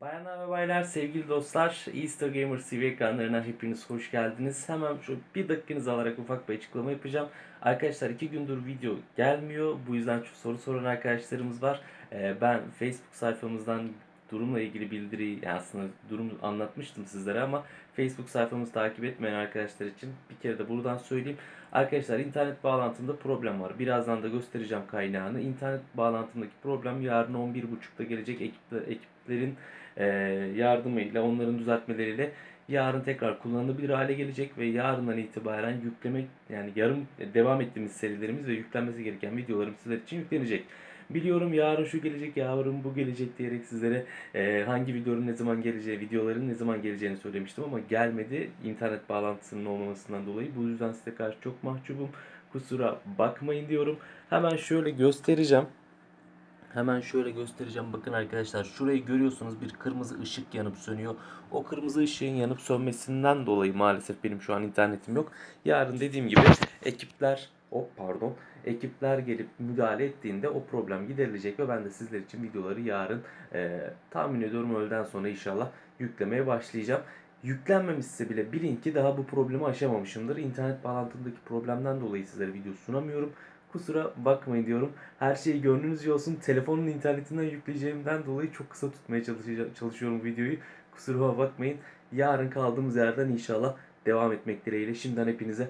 Bayanlar ve baylar, sevgili dostlar, Easter Gamer TV ekranlarına hepiniz hoş geldiniz. Hemen şu bir dakikanızı alarak ufak bir açıklama yapacağım. Arkadaşlar iki gündür video gelmiyor. Bu yüzden çok soru soran arkadaşlarımız var. Ee, ben Facebook sayfamızdan durumla ilgili bildiri, yani aslında durumu anlatmıştım sizlere ama Facebook sayfamızı takip etmeyen arkadaşlar için bir kere de buradan söyleyeyim. Arkadaşlar internet bağlantımda problem var. Birazdan da göstereceğim kaynağını. İnternet bağlantımdaki problem yarın 11.30'da gelecek ekipler, ekiplerin e, yardımıyla, onların düzeltmeleriyle yarın tekrar kullanılabilir hale gelecek ve yarından itibaren yüklemek yani yarım devam ettiğimiz serilerimiz ve yüklenmesi gereken videolarım sizler için yüklenecek. Biliyorum yarın şu gelecek, yarın bu gelecek diyerek sizlere e, hangi videonun ne zaman geleceği, videoların ne zaman geleceğini söylemiştim ama gelmedi internet bağlantısının olmamasından dolayı. Bu yüzden size karşı çok mahcubum. Kusura bakmayın diyorum. Hemen şöyle göstereceğim. Hemen şöyle göstereceğim. Bakın arkadaşlar şurayı görüyorsunuz bir kırmızı ışık yanıp sönüyor. O kırmızı ışığın yanıp sönmesinden dolayı maalesef benim şu an internetim yok. Yarın dediğim gibi ekipler o pardon ekipler gelip müdahale ettiğinde o problem giderilecek ve ben de sizler için videoları yarın e, tahmin ediyorum öğleden sonra inşallah yüklemeye başlayacağım. Yüklenmemişse bile bilin ki daha bu problemi aşamamışımdır. İnternet bağlantımdaki problemden dolayı sizlere video sunamıyorum. Kusura bakmayın diyorum. Her şey gönlünüzce olsun. Telefonun internetinden yükleyeceğimden dolayı çok kısa tutmaya çalışıyorum videoyu. Kusura bakmayın. Yarın kaldığımız yerden inşallah devam etmek dileğiyle. Şimdiden hepinize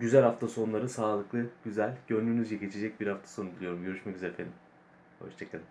güzel hafta sonları, sağlıklı, güzel, gönlünüzce geçecek bir hafta sonu diliyorum. Görüşmek üzere efendim. Hoşçakalın.